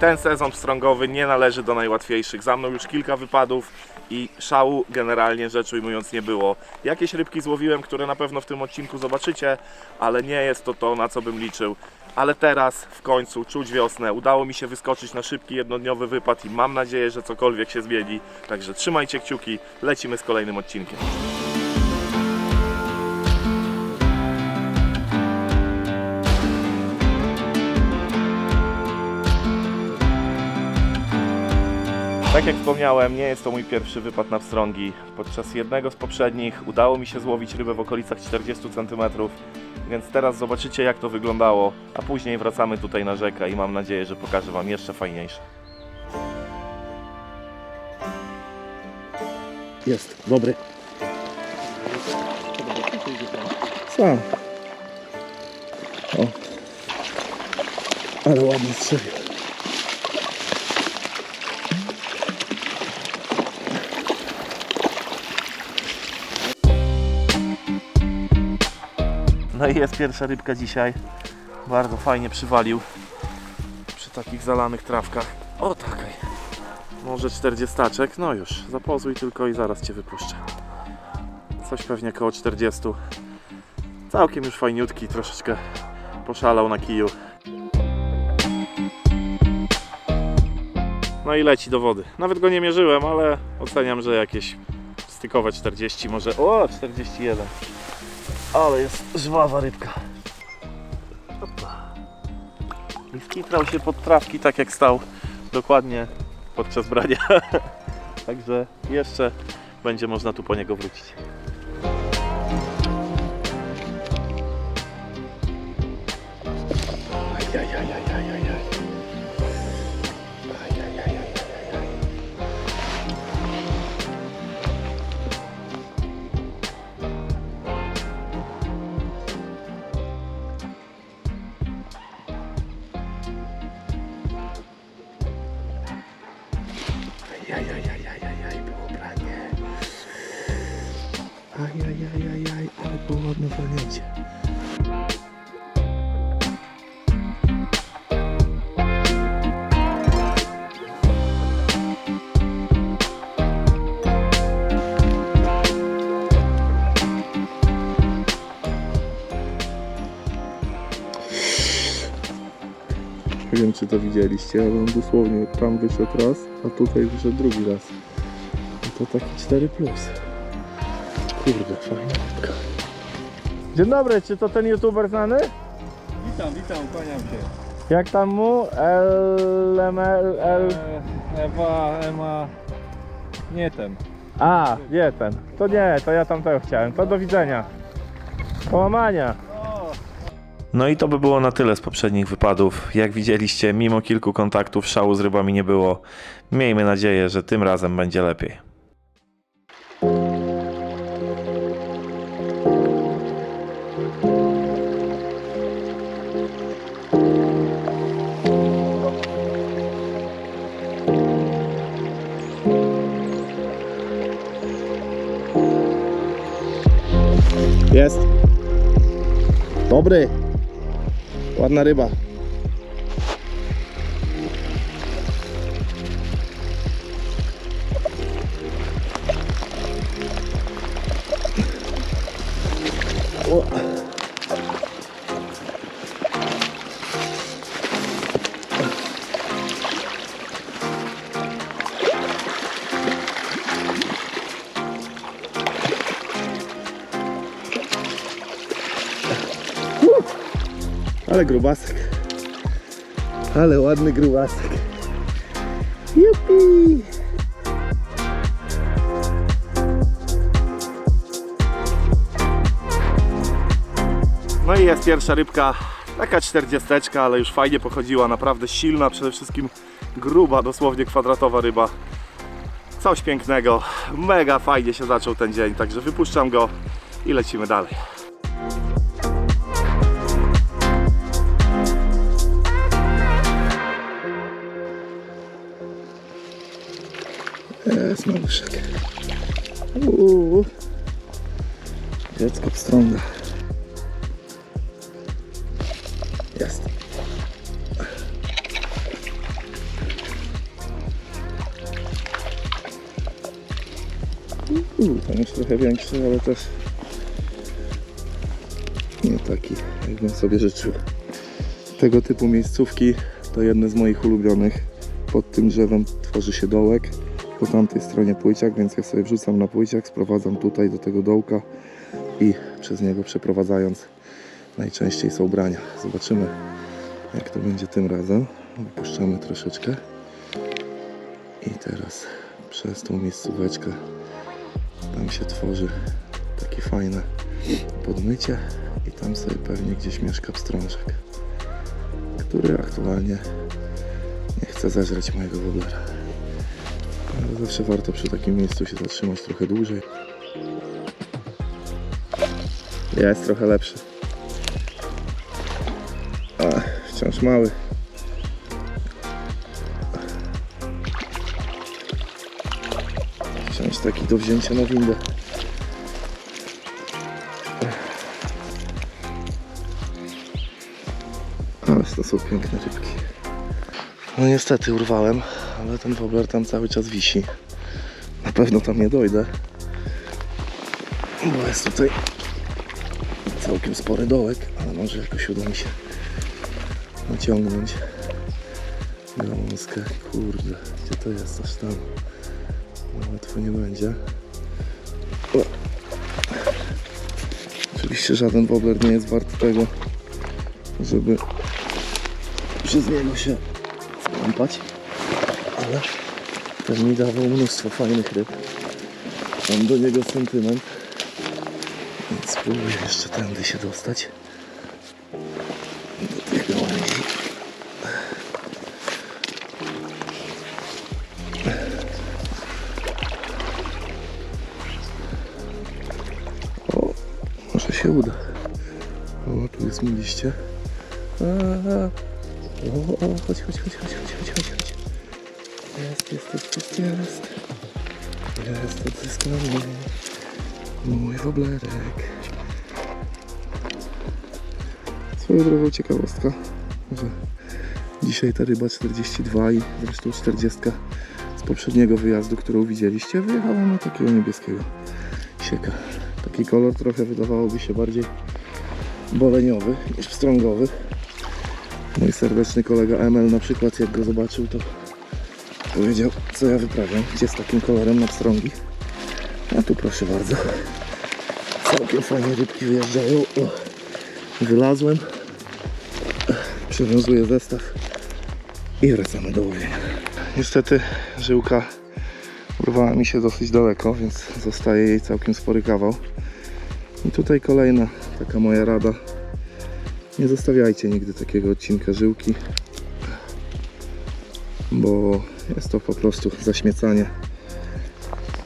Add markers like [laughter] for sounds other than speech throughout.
ten sezon pstrągowy nie należy do najłatwiejszych. Za mną już kilka wypadów i szału generalnie rzecz ujmując nie było. Jakieś rybki złowiłem, które na pewno w tym odcinku zobaczycie, ale nie jest to to, na co bym liczył. Ale teraz w końcu czuć wiosnę. Udało mi się wyskoczyć na szybki jednodniowy wypad i mam nadzieję, że cokolwiek się zmieni. Także trzymajcie kciuki, lecimy z kolejnym odcinkiem. Tak jak wspomniałem, nie jest to mój pierwszy wypad na pstrągi. Podczas jednego z poprzednich udało mi się złowić rybę w okolicach 40 cm, więc teraz zobaczycie jak to wyglądało, a później wracamy tutaj na rzekę i mam nadzieję, że pokażę Wam jeszcze fajniejsze. Jest, dobry. Sam. O. Ale ładnie strzelił. I jest pierwsza rybka dzisiaj. Bardzo fajnie przywalił przy takich zalanych trawkach. O takiej. Może 40 staczek. No już, zapozuj tylko i zaraz Cię wypuszczę. Coś pewnie koło 40. Całkiem już fajniutki, troszeczkę poszalał na kiju. No i leci do wody. Nawet go nie mierzyłem, ale oceniam, że jakieś stykowe 40 może. O, 41. Ale jest żwawa rybka. I skitrał się pod trawki tak jak stał dokładnie podczas brania. [laughs] Także jeszcze będzie można tu po niego wrócić. Ajajajajajaj, było branie. Ajajajajaj, ale było ładne walnięcie. Czy to widzieliście, ale on dosłownie tam wyszedł raz, a tutaj wyszedł drugi raz. I to taki 4 plus. Kurde, fajna rybka. Dzień dobry, czy to ten youtuber znany? Witam, witam, kłaniam się. Jak tam mu? LML... L... E, Ewa, Ema, nie ten. A, nie ten. To nie, to ja tamtego chciałem. To do widzenia. Połamania. No i to by było na tyle z poprzednich wypadów. Jak widzieliście, mimo kilku kontaktów szału z rybami nie było. Miejmy nadzieję, że tym razem będzie lepiej. Jest. Dobry. Ładna ryba. Ale grubasek. Ale ładny grubasek. Jupi! No i jest pierwsza rybka, taka czterdziesteczka, ale już fajnie pochodziła, naprawdę silna, przede wszystkim gruba, dosłownie kwadratowa ryba. Coś pięknego, mega fajnie się zaczął ten dzień, także wypuszczam go i lecimy dalej. Jest maluszek. Uuu. Dziecko pstrąga. Jest. Uuu, tam jest trochę większy, ale też nie taki, jakbym sobie życzył. Tego typu miejscówki to jedne z moich ulubionych. Pod tym drzewem tworzy się dołek po tamtej stronie płyciak, więc ja sobie wrzucam na płyciak, sprowadzam tutaj do tego dołka i przez niego przeprowadzając najczęściej są brania. Zobaczymy jak to będzie tym razem. Wypuszczamy troszeczkę i teraz przez tą miejscóweczkę tam się tworzy takie fajne podmycie i tam sobie pewnie gdzieś mieszka pstrążek, który aktualnie nie chce zeżreć mojego woblera. Ale zawsze warto przy takim miejscu się zatrzymać trochę dłużej. Jest trochę lepszy. A, wciąż mały. Wciąż taki do wzięcia na windę. Ale to są piękne rybki. No niestety urwałem, ale ten wobler tam cały czas wisi. Na pewno tam nie dojdę. Bo jest tutaj całkiem spory dołek, ale może jakoś uda mi się naciągnąć gałązkę. Kurde, gdzie to jest? Aż tam. No, łatwo nie będzie. O. Oczywiście żaden wobler nie jest wart tego, żeby przez niego się skąpać, ale ten mi dawał mnóstwo fajnych ryb. Mam do niego sentyment, więc spróbuję jeszcze tędy się dostać do tych gałęzi. O, może się uda. O, tu jest mi liście. A, o, o, chodź, chodź, chodź, chodź, chodź, chodź, chodź. Jest, jest, jest, jest, jest. Jest, odzyskany. Mój woblerek. Swoją drogą ciekawostka, że dzisiaj ta ryba 42 i zresztą 40 z poprzedniego wyjazdu, którą widzieliście, wyjechała na takiego niebieskiego sieka. Taki kolor trochę wydawałoby się bardziej boleniowy niż pstrągowy. Mój serdeczny kolega Emel na przykład jak go zobaczył to powiedział co ja wyprawiam, gdzie z takim kolorem na pstrągi. A tu proszę bardzo. Całkiem fajnie rybki wyjeżdżają. O, wylazłem. Przywiązuję zestaw i wracamy do łowienia. Niestety żyłka urwała mi się dosyć daleko, więc zostaje jej całkiem spory kawał. I tutaj kolejna taka moja rada. Nie zostawiajcie nigdy takiego odcinka żyłki, bo jest to po prostu zaśmiecanie,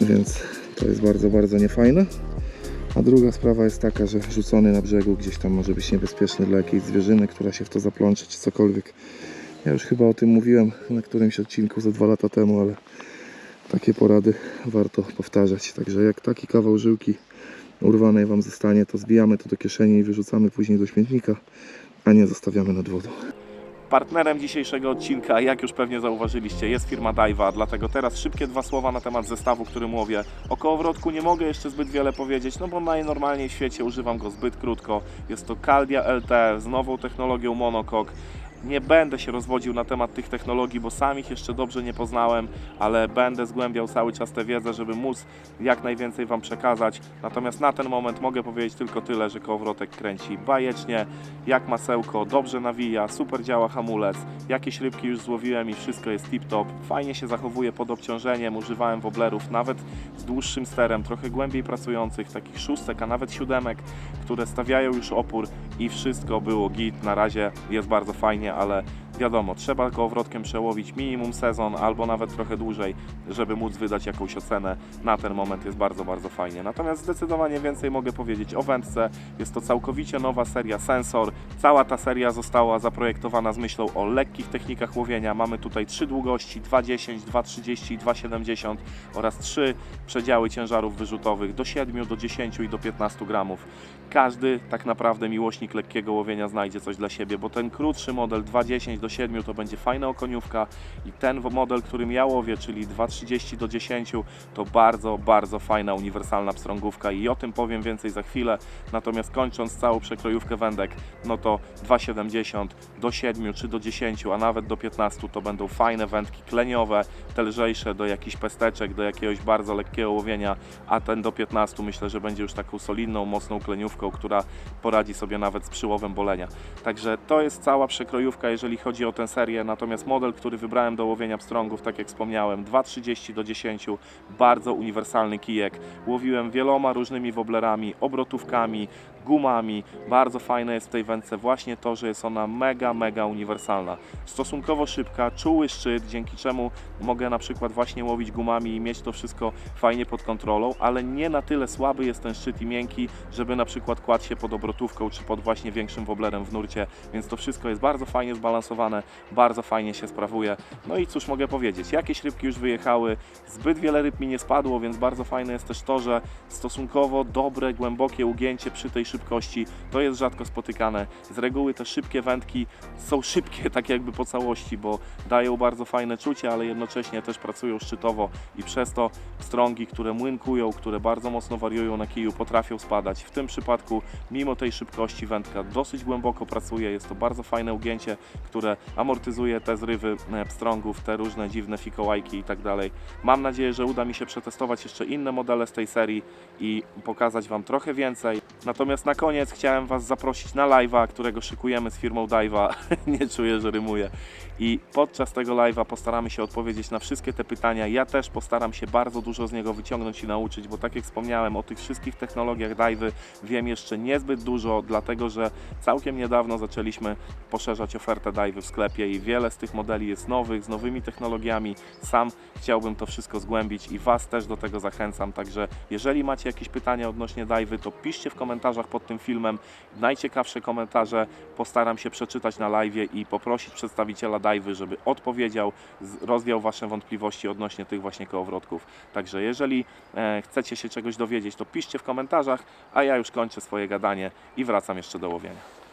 więc to jest bardzo, bardzo niefajne. A druga sprawa jest taka, że rzucony na brzegu gdzieś tam może być niebezpieczny dla jakiejś zwierzyny, która się w to zaplącze czy cokolwiek. Ja już chyba o tym mówiłem na którymś odcinku ze dwa lata temu, ale takie porady warto powtarzać. Także jak taki kawał żyłki urwanej Wam zostanie, to zbijamy to do kieszeni i wyrzucamy później do śmietnika, a nie zostawiamy nad wodą. Partnerem dzisiejszego odcinka, jak już pewnie zauważyliście, jest firma Daiwa, dlatego teraz szybkie dwa słowa na temat zestawu, którym łowię. O kołowrotku nie mogę jeszcze zbyt wiele powiedzieć, no bo najnormalniej w świecie używam go zbyt krótko. Jest to Caldia LT z nową technologią monocoque. Nie będę się rozwodził na temat tych technologii, bo sam ich jeszcze dobrze nie poznałem, ale będę zgłębiał cały czas tę wiedzę, żeby móc jak najwięcej Wam przekazać. Natomiast na ten moment mogę powiedzieć tylko tyle, że kołowrotek kręci bajecznie, jak masełko, dobrze nawija, super działa hamulec, jakieś rybki już złowiłem i wszystko jest tip-top. Fajnie się zachowuje pod obciążeniem, używałem woblerów nawet z dłuższym sterem, trochę głębiej pracujących, takich szóstek, a nawet siódemek, które stawiają już opór i wszystko było git. Na razie jest bardzo fajnie, ale wiadomo, trzeba kołowrotkiem przełowić minimum sezon albo nawet trochę dłużej, żeby móc wydać jakąś ocenę. Na ten moment jest bardzo, bardzo fajnie. Natomiast zdecydowanie więcej mogę powiedzieć o wędce. Jest to całkowicie nowa seria Sensor. Cała ta seria została zaprojektowana z myślą o lekkich technikach łowienia. Mamy tutaj trzy długości 2,10, 2,30 i 2,70 oraz trzy przedziały ciężarów wyrzutowych do 7, do 10 i do 15 gramów. Każdy tak naprawdę miłośnik lekkiego łowienia znajdzie coś dla siebie, bo ten krótszy model 2,10 do do 7 to będzie fajna okoniówka i ten model, którym ja łowię, czyli 2,30 do 10 to bardzo, bardzo fajna uniwersalna pstrągówka i o tym powiem więcej za chwilę. Natomiast kończąc całą przekrojówkę wędek, no to 2,70 do 7 czy do 10, a nawet do 15 to będą fajne wędki kleniowe, te lżejsze do jakichś pesteczek, do jakiegoś bardzo lekkiego łowienia, a ten do 15 myślę, że będzie już taką solidną, mocną kleniówką, która poradzi sobie nawet z przyłowem bolenia. Także to jest cała przekrojówka, jeżeli chodzi o tę serię. Natomiast model, który wybrałem do łowienia pstrągów, tak jak wspomniałem, 2,30 do 10, bardzo uniwersalny kijek. Łowiłem wieloma różnymi woblerami, obrotówkami, gumami. Bardzo fajne jest w tej wędce właśnie to, że jest ona mega, mega uniwersalna. Stosunkowo szybka, czuły szczyt, dzięki czemu mogę na przykład właśnie łowić gumami i mieć to wszystko fajnie pod kontrolą, ale nie na tyle słaby jest ten szczyt i miękki, żeby na przykład kładł się pod obrotówką czy pod właśnie większym woblerem w nurcie, więc to wszystko jest bardzo fajnie zbalansowane, bardzo fajnie się sprawuje. No i cóż mogę powiedzieć, jakieś rybki już wyjechały, zbyt wiele ryb mi nie spadło, więc bardzo fajne jest też to, że stosunkowo dobre, głębokie ugięcie przy tej szybkości to jest rzadko spotykane. Z reguły te szybkie wędki są szybkie [laughs] tak jakby po całości, bo dają bardzo fajne czucie, ale jednocześnie też pracują szczytowo i przez to strągi, które młynkują, które bardzo mocno wariują na kiju, potrafią spadać. W tym przypadku, mimo tej szybkości, wędka dosyć głęboko pracuje. Jest to bardzo fajne ugięcie, które amortyzuje te zrywy e, pstrągów, te różne dziwne fikołajki i tak dalej. Mam nadzieję, że uda mi się przetestować jeszcze inne modele z tej serii i pokazać Wam trochę więcej. Natomiast na koniec chciałem Was zaprosić na live'a, którego szykujemy z firmą Dive'a. [laughs] Nie czuję, że rymuję. I podczas tego live'a postaramy się odpowiedzieć na wszystkie te pytania. Ja też postaram się bardzo dużo z niego wyciągnąć i nauczyć, bo tak jak wspomniałem, o tych wszystkich technologiach Dive'y wiem jeszcze niezbyt dużo, dlatego że całkiem niedawno zaczęliśmy poszerzać ofertę Dive'y w sklepie i wiele z tych modeli jest nowych, z nowymi technologiami. Sam chciałbym to wszystko zgłębić i Was też do tego zachęcam. Także jeżeli macie jakieś pytania odnośnie Dive'y, to piszcie w komentarzach pod tym filmem. Najciekawsze komentarze postaram się przeczytać na live i poprosić przedstawiciela Dive'y, żeby odpowiedział, rozwiał Wasze wątpliwości odnośnie tych właśnie kołowrotków. Także jeżeli e, chcecie się czegoś dowiedzieć, to piszcie w komentarzach, a ja już kończę swoje gadanie i wracam jeszcze do łowienia.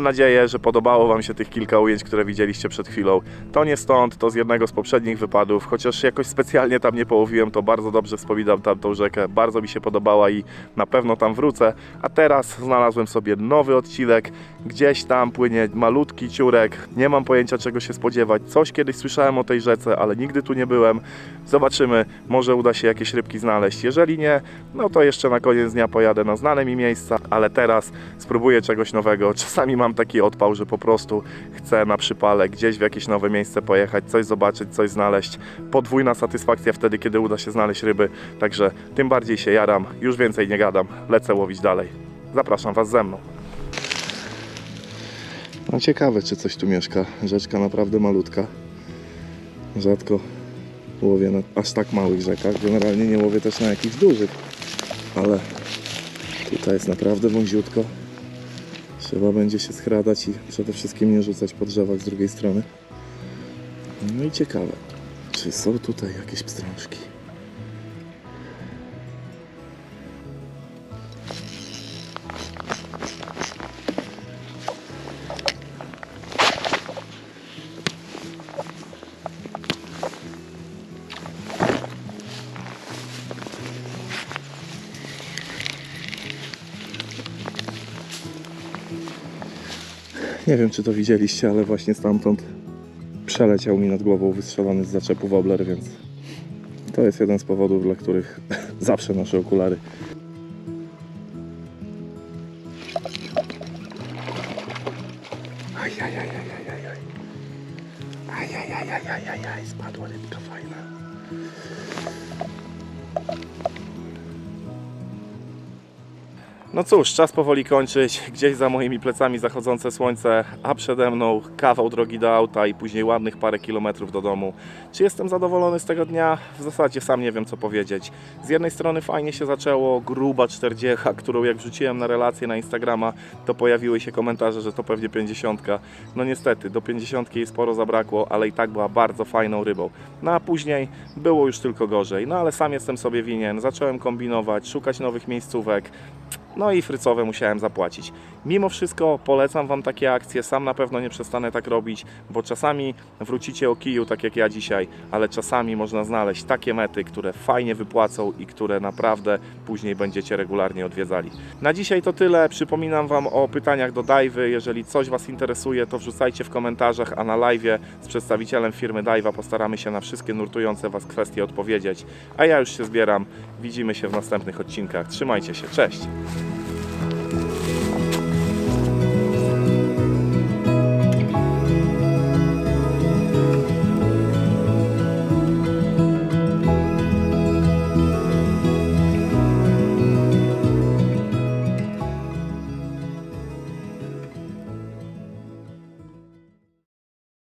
Mam nadzieję, że podobało Wam się tych kilka ujęć, które widzieliście przed chwilą. To nie stąd, to z jednego z poprzednich wypadów, chociaż jakoś specjalnie tam nie połowiłem, to bardzo dobrze wspominam tamtą rzekę, bardzo mi się podobała i na pewno tam wrócę. A teraz znalazłem sobie nowy odcinek, gdzieś tam płynie malutki ciurek, nie mam pojęcia czego się spodziewać. Coś kiedyś słyszałem o tej rzece, ale nigdy tu nie byłem. Zobaczymy, może uda się jakieś rybki znaleźć. Jeżeli nie, no to jeszcze na koniec dnia pojadę na znane mi miejsca, ale teraz spróbuję czegoś nowego. Czasami mam taki odpał, że po prostu chcę na przypale gdzieś w jakieś nowe miejsce pojechać, coś zobaczyć, coś znaleźć. Podwójna satysfakcja wtedy, kiedy uda się znaleźć ryby, także tym bardziej się jaram, już więcej nie gadam, lecę łowić dalej. Zapraszam Was ze mną. No ciekawe, czy coś tu mieszka. Rzeczka naprawdę malutka. Rzadko łowię na aż tak małych rzekach. Generalnie nie łowię też na jakichś dużych. Ale tutaj jest naprawdę wąziutko. Trzeba będzie się schradać i przede wszystkim nie rzucać po drzewach z drugiej strony. No i ciekawe, czy są tutaj jakieś pstrążki. Nie wiem, czy to widzieliście, ale właśnie stamtąd przeleciał mi nad głową wystrzelony z zaczepu wobler, więc to jest jeden z powodów, dla których [laughs] zawsze noszę okulary. No cóż, czas powoli kończyć. Gdzieś za moimi plecami zachodzące słońce, a przede mną kawał drogi do auta i później ładnych parę kilometrów do domu. Czy jestem zadowolony z tego dnia? W zasadzie sam nie wiem co powiedzieć. Z jednej strony fajnie się zaczęło, gruba 40, którą jak wrzuciłem na relację na Instagrama, to pojawiły się komentarze, że to pewnie 50. No niestety, do 50 jej sporo zabrakło, ale i tak była bardzo fajną rybą. No a później było już tylko gorzej. No ale sam jestem sobie winien. Zacząłem kombinować, szukać nowych miejscówek. No i frycowe musiałem zapłacić. Mimo wszystko polecam Wam takie akcje, sam na pewno nie przestanę tak robić, bo czasami wrócicie o kiju, tak jak ja dzisiaj, ale czasami można znaleźć takie mety, które fajnie wypłacą i które naprawdę później będziecie regularnie odwiedzali. Na dzisiaj to tyle. Przypominam Wam o pytaniach do Dajwy. Jeżeli coś Was interesuje, to wrzucajcie w komentarzach, a na live z przedstawicielem firmy Dajwa postaramy się na wszystkie nurtujące Was kwestie odpowiedzieć. A ja już się zbieram. Widzimy się w następnych odcinkach. Trzymajcie się. Cześć!